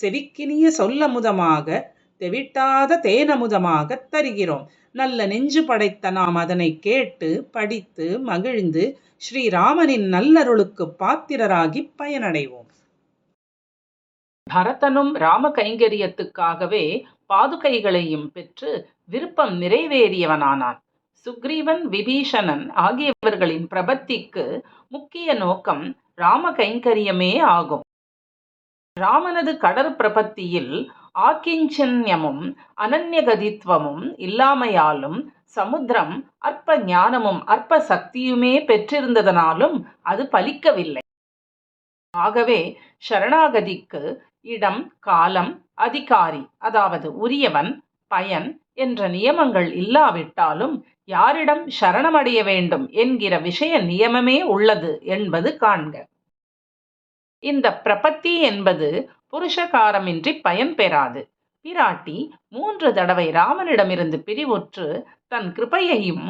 செவிக்கினிய சொல்லமுதமாக தெவிட்டாத தேனமுதமாகத் தருகிறோம். நல்ல நெஞ்சு படைத்த நாம் அதனை கேட்டு படித்து மகிழ்ந்து ஸ்ரீராமனின் நல்லருளுக்கு பாத்திரராகி பயனடைவோம். பரதனும் ராம கைங்கரியத்துக்காகவே பாதுகைகளையும் பெற்று விருப்பம் நிறைவேறியவனானான். சுக்ரீவன் விபீஷணன் ஆகியவர்களின் பிரபத்திக்கு முக்கிய நோக்கம் ராம கைங்கரியமே ஆகும். ராமனது கடற் பிரபத்தியில் ஆக்கிஞ்சன்யமும் அனன்யகதித்வமும் இல்லாமையாலும் சமுத்திரம் அற்ப ஞானமும் அற்ப சக்தியுமே பெற்றிருந்ததனாலும் அது பலிக்கவில்லை. ஆகவே சரணாகதிக்கு இடம் காலம் அதிகாரி அதாவது உரியவன் பயன் என்ற நியமங்கள் இல்லாவிட்டாலும் யாரிடம் சரணமடைய வேண்டும் என்கிற விஷய நியமமே உள்ளது என்பது காண்க. இந்த பிரபத்தி என்பது புருஷகாரமின்றி பயன் பெறாது. பிராட்டி மூன்று தடவை ராமனிடமிருந்து பிரிவுற்று தன் கிருபையையும்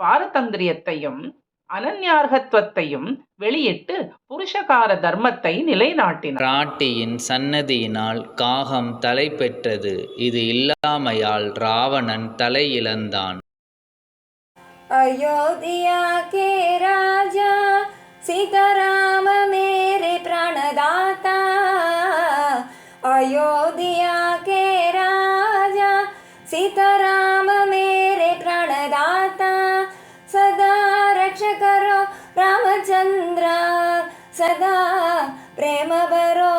பாரதந்திரியத்தையும் அனன்யார்கத்துவத்தையும் வெளியிட்டு புருஷகார தர்மத்தை நிலைநாட்டினார் ராட்டியின் சன்னதியினால் காகம் தலை பெற்றது. இது இல்லாமையால் ராவணன் தலை இழந்தான். அயோத்தியா கே ராஜா சிதரா సీతారామ మేరే ప్రాణదాత సదా రక్షకరో రామచంద్ర సదా ప్రేమ బరో